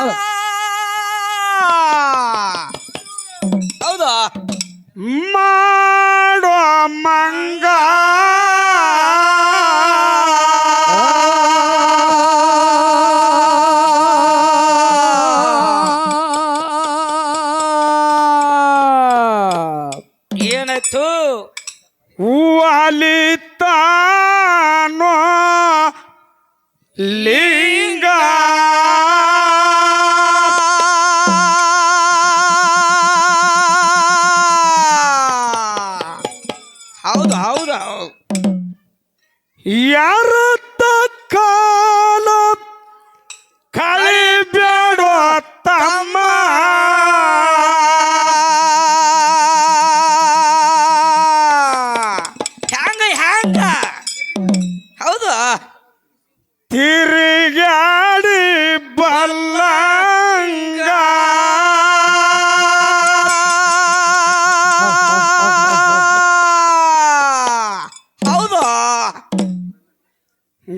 ಹೌದಾ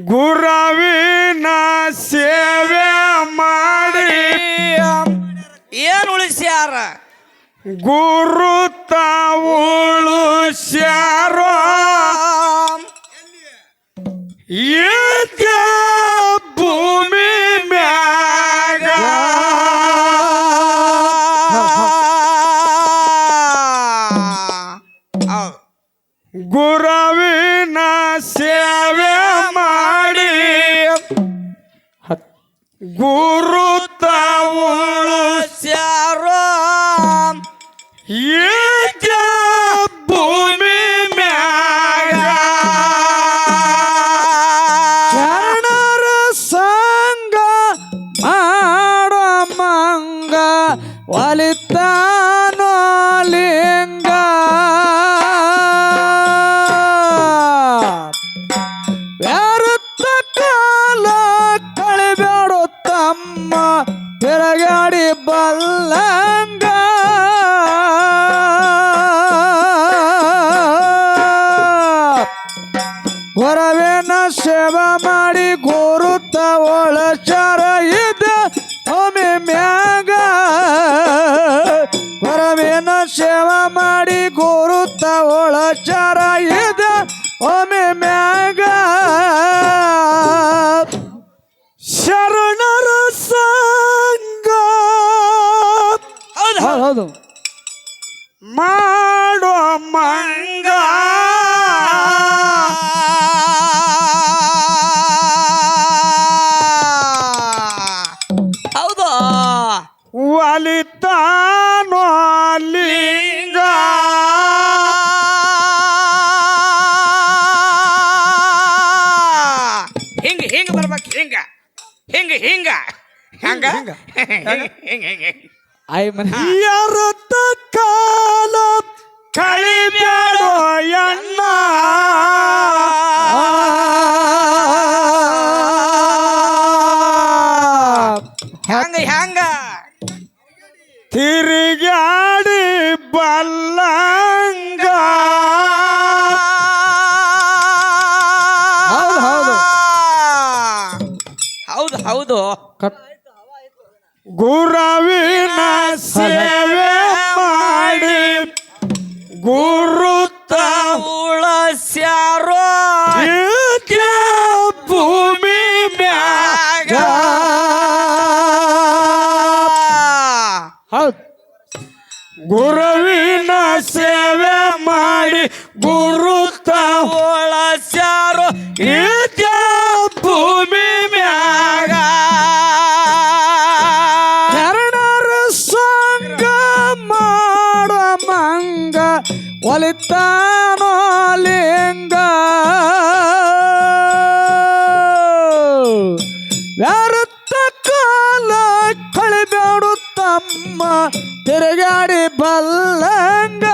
ಗುರವಿನ ಸೇವೆ ಮಾಡಿ. ಏನು ಉಳಿಸ್ಯಾರ? ಗುರು ತಾವುಳು ಸ್ಯಾರೋ ಗುರು ಬಲ್ಲಂಗ ಹೊರವೇನ ಸೇವಾ ಮಾಡಿ ಕೋರುತ್ತ ಒಳಚಾರ ಇದೆ ಒಮ್ಮೆ ಮ್ಯಾಗ. ಹೊರವೇನ ಸೇವಾ ಮಾಡಿ ಕೋರುತ್ತ ಒಳಚಾರ ಇದೆ ಒಮ್ಮೆ ಮ್ಯಾಗ. ಶರಣರ ಹೌದು? ಒಲಿತಾನೋ ಲಿಂಗ ಹಿಂಗ ಹಿಂಗ ಬರ್ಬೇಕು ಹಿಂಗ. ಹಿಂಗ ಹಿಂಗ. ಹಂಗ ಹಿಂಗ, ಹಿಂಗ. ಹಿಂಗ ಹಿಂಗ ಐ ಮನೆ. ಯಾರತ್ತ ಹ್ಯಾಂಗ ಹ್ಯಾಂಗ? ತಿರುಗಾಡಿ ಬಲ್ಲಂಗ. ಹೌದು, ಹೌದು. ಹೌದು ಹೌದು. ಗುರವಿನ ಸೇವೆ ಮಾಡಿ. ಗುರುತ ಉಳಸ್ಯಾರೋ. ಹೌದು. ಗುರುವಿನ ಸೇವೆ ಮಾಡಿ ಗುರುತ ಉಳಸ್ಯಾರೋ ಇದ್ದ ತಿರುಗಾಡಿ ಬಲ್ಲಂಗ.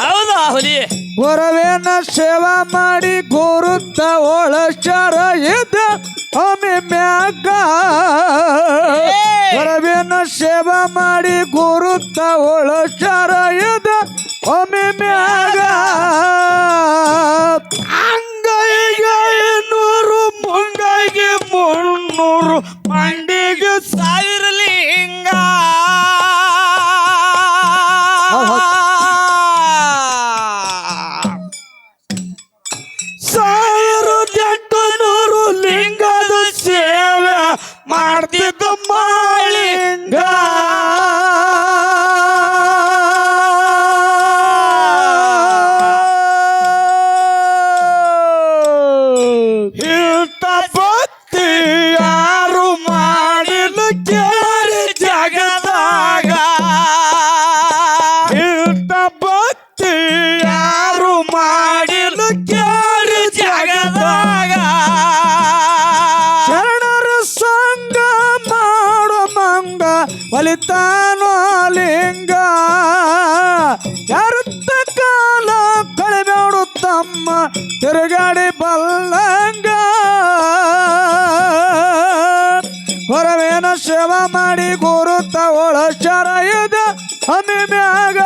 ಹೌದಾ ಹುಲಿ ಗುರವೇನ ಸೇವಾ ಮಾಡಿ ಗುರುತ ಒಳಚಾರ ಇದ್ದ ಒಮ್ಮೆ ಮ್ಯಾಗ. ಗುರವೇನ ಸೇವಾ ಮಾಡಿ ಗುರುತ ಒಳಚಾರ ಇದ್ದ ಒಮ್ಮೆ ಮ್ಯಾಗ. amor, ಕುಳಿತಾನೋ ಲಿಂಗ, ಯಾರತ್ತ ಕಾಲ ಕಳೆಬೇಡು ತಮ್ಮ ತಿರುಗಾಡಿ ಬಲ್ಲಂಗ. ಹೊರವೇನ ಸೇವ ಮಾಡಿ ಗುರುತ ಒಳ ಶರಯದ ಹಮ್ಮಿ ಮ್ಯಾಗ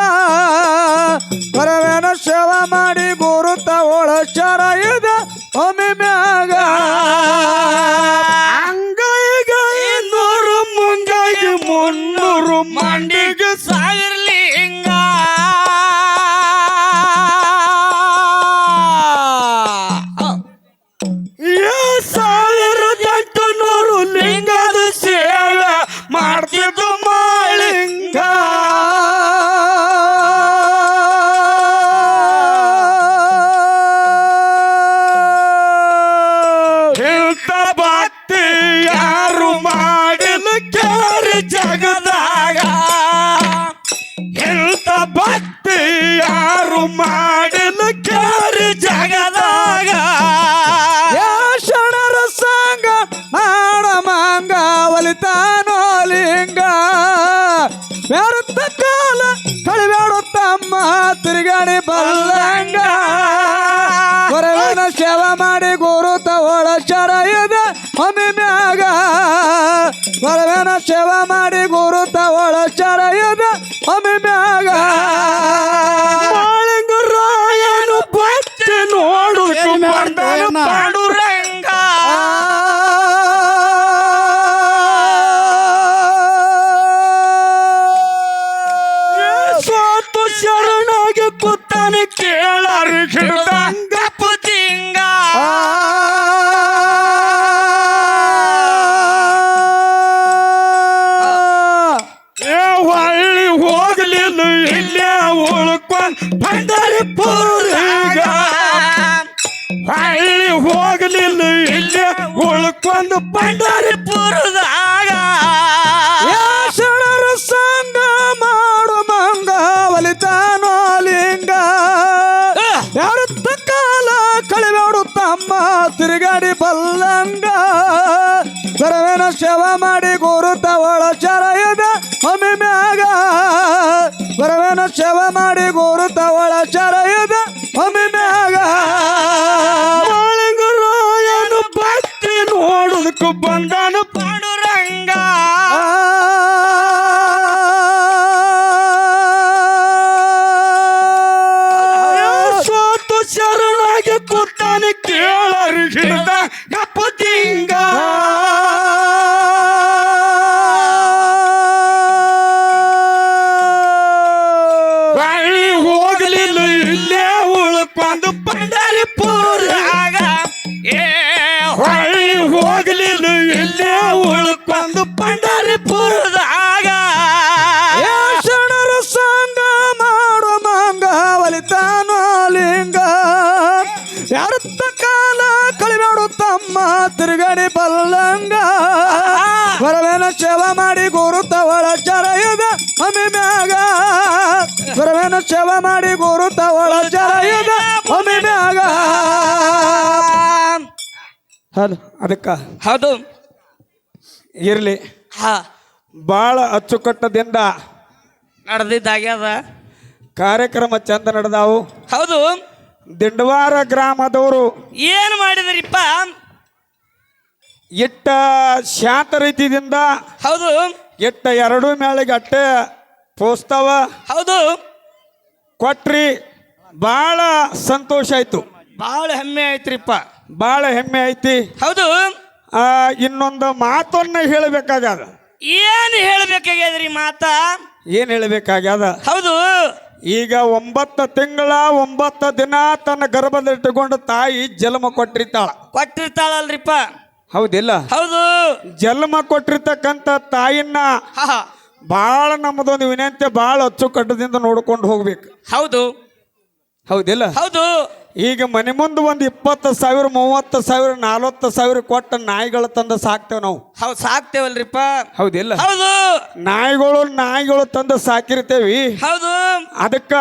ಹೊರವೇನ ಸೇವ ಮಾಡಿ ಗುರುತ ಒಳ ಶರಯದ ಹಮ್ಮಿ ಮ್ಯಾಗ ಮಂಡಿಗೆ ಸಾವಿರಲಿ ಸೇವಾ ಮಾಡಿ ಗುರುತ ಒಳಚರ ಇದೆ ಬರವೇನ ಶವ ಮಾಡಿ ತವಳ ಇದೆ. ಒಮ್ಮೆ ಮ್ಯಾಗ ಮಾಳಿಂಗರಾಯನು ಭಕ್ತಿ ನೋಡುದಕ್ಕೂ ಬಂದನು ಪಾಂಡುರಂಗ. ಸೋತು ಶರಣಾಗಿ ಕೂತಾನೆ ಕೇಳ ಹಿಡ್ದ ಬಲ್ಲಂಗ ಬರವೇನ ಸೇವಾ ಮಾಡಿ ಗುರು ತವಳ ಇದೆ ಒಮ್ಮೆ ಮ್ಯಾಗ. ಬರವೇನ ಸೇವಾ ಮಾಡಿ ಗುರು ತವಳ ಇದೆ ಒಮ್ಮೆ ಮ್ಯಾಗ. ಹೌದು ಅದಕ್ಕ. ಹೌದು. ಇರ್ಲಿ. ಹಾ. ಭಾಳ ಅಚ್ಚುಕಟ್ಟದಿಂದ ನಡೆದಿದ್ದಾಗ್ಯದ. ಕಾರ್ಯಕ್ರಮ ಚಂದ ನಡೆದಾವು. ಹೌದು. ದಿಂಡವಾರ ಗ್ರಾಮದವರು ಏನು ಮಾಡಿದ್ರಿಪ್ಪ? ಇಟ್ಟ ಶಾಂತ ರೀತಿಯಿಂದ ಹೌದು. ಇಟ್ಟ ಎರಡು ಮೇಳಿಗೆ ಅಟ್ಟೆ ಪೋಸ್ತವ. ಹೌದು. ಕೊಟ್ರಿ ಬಹಳ ಸಂತೋಷ ಆಯ್ತು. ಬಹಳ ಹೆಮ್ಮೆ ಆಯ್ತ್ರಿಪ್ಪ. ಬಹಳ ಹೆಮ್ಮೆ ಐತಿ ಹೌದು. ಆ, ಇನ್ನೊಂದು ಮಾತನ್ನ ಹೇಳಬೇಕಾಗ್ಯದ. ಏನ್ ಹೇಳ್ಬೇಕಾಗ್ಯದ್ರಿ ಮಾತ? ಏನು ಹೇಳಬೇಕಾಗ್ಯದ? ಹೌದು. ಈಗ ಒಂಬತ್ತು ತಿಂಗಳ ಒಂಬತ್ತು ದಿನ ತನ್ನ ಗರ್ಭದಲ್ಲಿಟ್ಟುಕೊಂಡು ತಾಯಿ ಜನ್ಮ ಕೊಟ್ಟಿರ್ತಾಳ. ಕೊಟ್ಟಿರ್ತಾಳಲ್ರಿಪ್ಪ. ಹೌದಿಲ್ಲ? ಹೌದು. ಜನ್ಮ ಕೊಟ್ಟಿರ್ತಕ್ಕಂಥ ತಾಯಿನ. ಭಾಳ ನಮ್ಮದೊಂದು ವಿನಂತಿ ಭಾಳ ಅಚ್ಚುಕಟ್ಟದಿಂದ ನೋಡ್ಕೊಂಡು ಹೋಗ್ಬೇಕು. ಹೌದು. ಹೌದಿಲ್ಲ? ಹೌದು. ಈಗ ಮನೆ ಮುಂದೆ ಒಂದು ಇಪ್ಪತ್ತು ಸಾವಿರ ಮೂವತ್ತು ಸಾವಿರ ನಲ್ವತ್ತು ಸಾವಿರ ಕೊಟ್ಟ ನಾಯಿಗಳು ತಂದು ಸಾಕ್ತೇವೆ ನಾವು. ಹೌದು ಸಾಕ್ತೇವಲ್ರಿಪ್ಪ. ಹೌದಿಲ್ಲ? ಹೌದು. ನಾಯಿಗಳು ನಾಯಿಗಳು ತಂದು ಸಾಕಿರ್ತೇವಿ. ಹೌದು. ಅದಕ್ಕ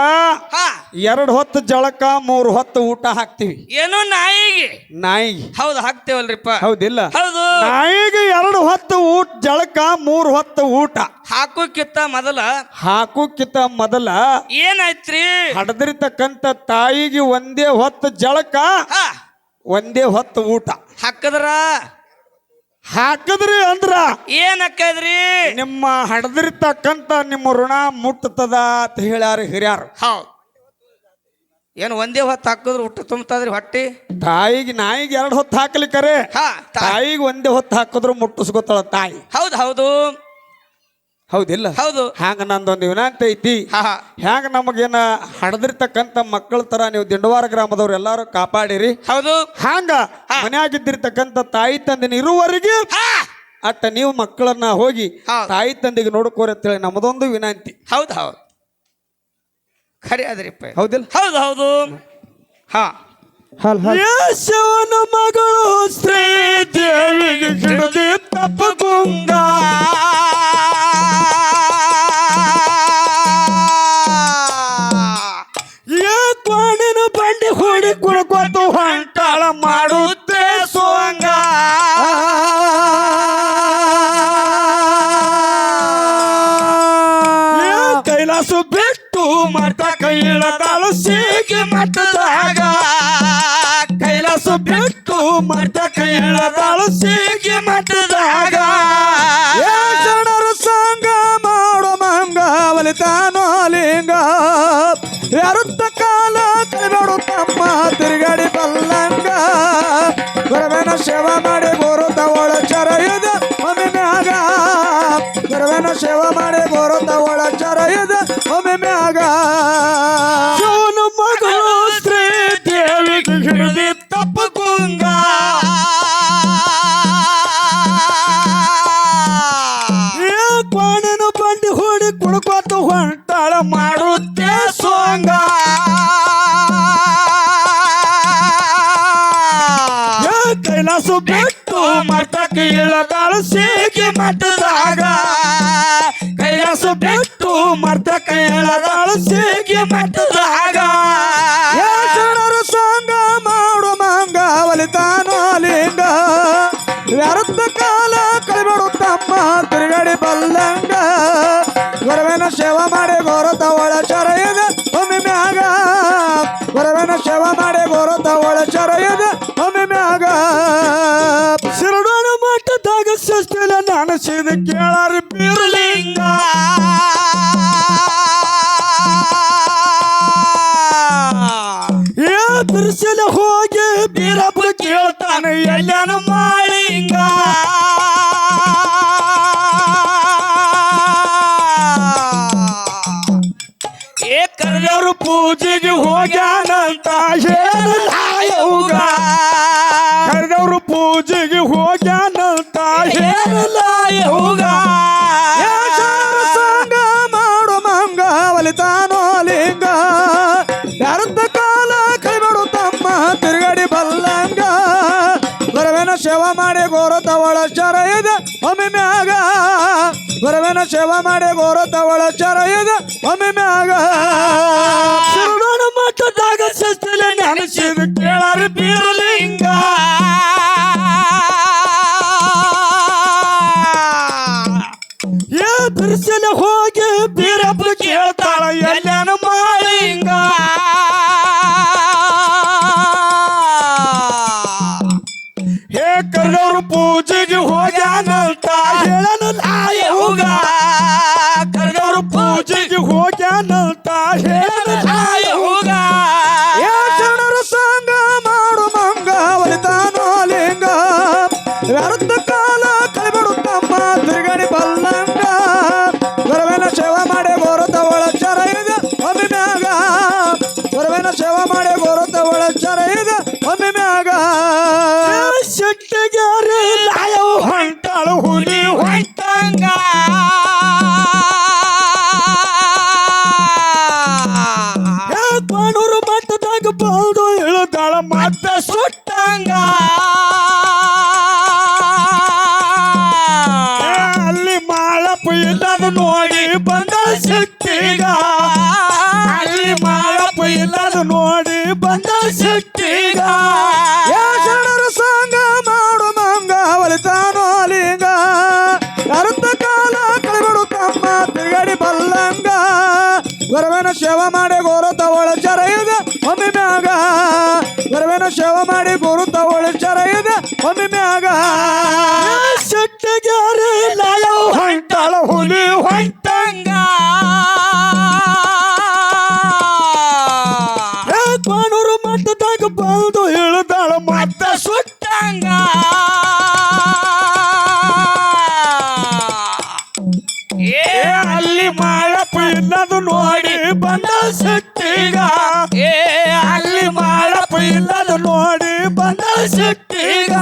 ಎರಡ್ ಎರಡು ಹೊತ್ತು ಜಳಕ ಮೂರು ಹೊತ್ತು ಊಟ ಹಾಕ್ತಿವಿ. ಏನು ನಾಯಿಗೆ? ನಾಯಿಗೆ. ಹೌದು ಹಾಕ್ತೇವಲ್ರಿಪ್ಪ. ಹೌದಿಲ್ಲ? ಹೌದು. ನಾಯಿಗೆ ಎರಡು ಹೊತ್ತು ಊಟ ಜಳಕ ಮೂರು ಹೊತ್ತು ಊಟ. ಹಾಕೋಕ್ಕಿತ್ತ ಮೊದಲ. ಹಾಕೋಕಿತ್ತ ಮೊದಲ ಏನಾಯ್ತ್ರಿ? ಹಡದಿರ್ತಕ್ಕಂತ ತಾಯಿಗೆ ಒಂದೇ ಹೊತ್ತು ಜಳಕ ಒಂದೇ ಹೊತ್ತು ಊಟ. ಹಾಕದ್ರ? ಹಾಕಿದ್ರಿ ಅಂದ್ರ ಏನ್ ಹಾಕದ್ರಿ? ನಿಮ್ಮ ಹಡದಿರ್ತಕ್ಕಂತ ನಿಮ್ಮ ಋಣ ಮುಟ್ಟತದ ಅಂತ ಹೇಳ್ಯಾರ ಹಿರಿಯಾರು. ಹೌದು. ಏನು ಒಂದೇ ಹೊತ್ತು ಹಾಕಿದ್ರು ಹುಟ್ಟು ತುಂಬತದ್ರಿ ಹೊಟ್ಟಿ? ತಾಯಿಗೆ ನಾಯಿಗೆ ಎರಡು ಹೊತ್ತು ಹಾಕ್ಲಿಕ್ಕರೆ ಹಾ ತಾಯಿಗೆ ಒಂದೇ ಹೊತ್ತು ಹಾಕಿದ್ರು ಮುಟ್ಟಿಸ್ಕೊತಾಳ ತಾಯಿ. ಹೌದು ಹೌದು. ಹೌದಿಲ್ಲ? ಹೌದು. ಹ್ಯಾಂಗ ನಂದೊಂದು ವಿನಂತಿ ಐತಿ. ಹ್ಯಾಂಗ ನಮಗೇನ ಹಡದಿರ್ತಕ್ಕಂಥ ಮಕ್ಕಳ ತರ ನೀವು ದಿಂಡವಾರ ಗ್ರಾಮದವ್ರು ಎಲ್ಲಾರು ಕಾಪಾಡಿರಿ. ಹೌದು. ಹ್ಯಾಂಗ? ಮನೆಯಾಗಿದ್ದಿರ್ತಕ್ಕಂಥ ತಾಯಿ ತಂದಿನ ಇರುವವರೆಗೂ ಅಟ್ಟ ನೀವು ಮಕ್ಕಳನ್ನ ಹೋಗಿ. ತಾಯಿ ತಂದೆಗೆ ನೋಡ್ಕೋರಿ ಅಂತೇಳಿ ನಮ್ಮದೊಂದು ವಿನಂತಿ ಹೌದು ಹೌದು. ಖರೆ ಅದ್ರಿಪ್ಪ. ಹೌದಿಲ್ಲ? ಹೌದು ಹೌದು. ಹಾ. ಯೇಸುವನ ಮಗಳು ಶ್ರೀ ದೇವಿಗೆ ಹಿಡಿದಿ ತಪ್ಪಗುಂಗ ಕೋಣಿನ ಬಂಡಿ ಹೊಡಿ ಕುಳ್ಕೊತು ಹಂಟಾಳ ಮಾಡುತ್ತೆ ಸೋಂಗ ಕೈಲಾಸು ಬಿಟ್ಟು ಮಠ ಕೈಳದಾಳು ಸೀಗೆ ಮಠದಾಗ ಮಠ ಕೈಳದಾಳು ಸೀಗಿ ಮಠದಾಗ ಜನರ ಸಂಗ ಮಾಡೋ ಮಂಗ, ಒಲಿತಾನೋ ಲಿಂಗ. ಯಾರುತ್ತ ಕಾಲ ಕೈಬೇಡು ತಮ್ಮ ತಿರುಗಡಿ ಬಲ್ಲಂಗ. ಗುರುವಿನ ಸೇವಾ ಮಾಡಿ ಗೋರು ತವಳ ಚರಯದ ಒಮ್ಮೆ ಮ್ಯಾಗ. ಗುರುವಿನ ಸೇವಾ ಮಾಡಿ ಗೋರು ತವಳ ಚರಯದ ಒಮ್ಮೆ ಮ್ಯಾಗ. ಗುರುವಿನ ಸೇವಾ ಮಾಡಿ ಗೋರತ ಒಳ ಚರಯದ ಒಮ್ಮೆ ಮ್ಯಾಗ ಗುರುವಿನ ಸೇವಾ ಮಾಡಿ ಗೋರತ ಒಳ ಚರಯದ ಒಮ್ಮೆ ಮ್ಯಾಗ ಶಿರಡೋಣ ಮಠದಾಗ ಸೃಷ್ಟಿಲ ನಾನು ಕೇಳಾರಿ ಬೀರಲಿಂಗ ಏ ಬಿರ್ಸಲ ಹೋಗಿ ಬೀರಪ್ಪ ಕೇಳ್ತಾನೆ, ಎಲ್ಲನ ಮಾಳಿಂಗ ಹೋಗ್ಯಾನಂತ ಹೇಳಲಾಯೋಗ ಕರೆದವರು ಪೂಜೆಗೆ ಹೋಗ್ಯಾನಂತ ಹೇಳಲಾಯೋಗ ಸಂಗ ಮಾಡು ಮಂಗ ಒಲಿತಾನೋ ಲಿಂಗ ಯಾರಂತ ಕಾಲ ಕೈಬೇಡು ತಮ್ಮ ತಿರುಗಡಿ ಬಲ್ಲಂಗ. ಬರವೇನ ಸೇವಾ ಮಾಡಿ ಗೋರ ತವಳ ಚರ ಇದೆ. ಒಮ್ಮೆ ಮ್ಯಾಗ ಬರವೇನ ಸೇವಾ ಮಾಡಿ ಗೋರ ತವಳ ಇದೆ ಒಮ್ಮೆ ಮ್ಯಾಗ. ಸಸ್ತಿಲೆ ನೆನೆಸಿದ ಕೇಳಾರಿ ಬೀರಲಿಂಗ ಏ ಬಿರ್ಸಲ ಹೋಗಿ ಬೀರಪ್ಪ ಕೇಳ್ತಾಳ ಎಲ್ಲನ ಮಾಳಿಂಗ ಹೇ ಕರ್ನವ್ರು ಪೂಜೆಗೆ ಹೋಗ್ಯಾನಂತ ಹೇಳನ ನಾಯ ಹೋಗ ಕರ್ನವ್ರು ಪೂಜೆಗೆ ಹೋಗ್ಯಾನಂತ ಹೇಳನ ಬಂದ ಸಿಟ್ಟಿಗ. ಯಾರ ಸಂಗ ಮಾಡು ಮಂಗ, ಒಲಿತಾನೋ ಲಿಂಗ. ಅರ್ಧ ಕಾಲ ಕಳೆಗಳು ತಮ್ಮ ತಿರುಗಡಿ ಬಲ್ಲಂಗ. ಗುರುವಿನ ಸೇವ ಮಾಡಿ ಗುರು ತಗೊಳ ಚರೈದ ಒಮ್ಮೆ ಮ್ಯಾಗ. ಗುರುವಿನ ಸೇವ ಮಾಡಿ ಗುರು ತಗೊಳ ಚರೈದ ಒಮ್ಮೆ ಮ್ಯಾಗ. ಲಯ ಹೊಂಟಳ ಹುಲಿ ಹೊಂಟಂಗ. ನೋಡಿ ಬಂದ ಶೆಟ್ಟಿಗ. ಏ ಅಲ್ಲಿ ಮಾಡಪ್ಪ ಇಲ್ಲದು ನೋಡಿ ಬಂದ ಶೆಟ್ಟಿಗ.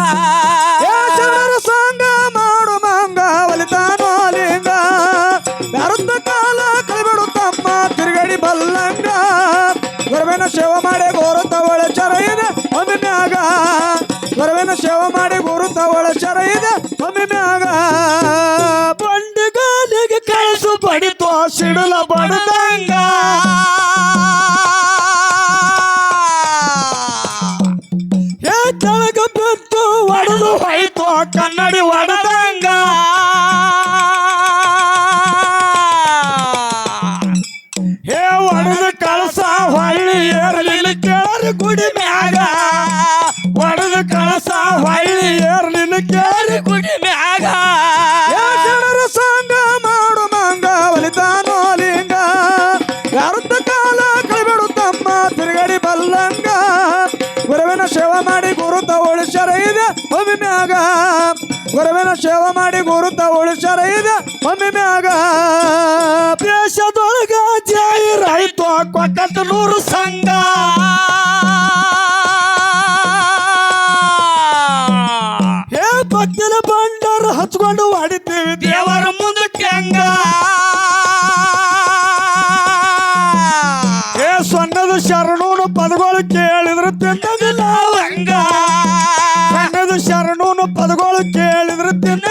ಜನರ ಸಂಗ ಮಾಡು ಮಂಗ ಒಲಿತಾನೋ ಲಿಂಗ ಯಾರೊಂದ ಕಾಲ ಕಳಿಬಿಡು ತಮ್ಮ ತಿರುಗಡಿ ಬಲ್ಲಂಗ. ಗುರುವಿನ ಸೇವೆ ಮಾಡಿ ಗೋರು ತವಳ ಚರ ಇದೆ ಒಮ್ಮೆ ಮ್ಯಾಗ. ಗುರುವಿನ ಸೇವೆ ಮಾಡಿ ಗೋರು ತವಳ ಬಂಡಿಗಾಲಿಗೆ ಕಳಿಸು ಬಡಿತು ಸಿಡಲ ಬಡದಂಗ. ಕನ್ನಡಿ ಸೇವೆ ಮಾಡಿ ಗುರುತ ಉಳಿಸರ ಇದೆ. ಒಮ್ಮೆ ಮ್ಯಾಗ. ಗುರುವಿನ ಸೇವೆ ಮಾಡಿ ಗುರುತ ಉಳಿಸರ ಇದೆ. ಒಮ್ಮೆ ಮ್ಯಾಗ. ದೇಶದೊಳಗ ಜಾಹಿರಾಯ್ತು ಕೊಟ್ಟ ನೂರು ಸಂಘ. ಹೇ ಭಕ್ತಿಲ ಬಂಡರ್ ಹಚ್ಕೊಂಡು ಹೊಡಿತೀವಿ ದೇವರ ಮುಂದಕ್ಕೆ ಹಂಗ ಏ ಸೊನ್ನದ ಶರಣೂನು ಪದಗಳು ಕೇಳಿದ್ರೆ ತಿನ್ನದಿಲ್ಲ ಕೇಳಿದ್ರೆ ತಿನ್ನದಿಲ್ಲ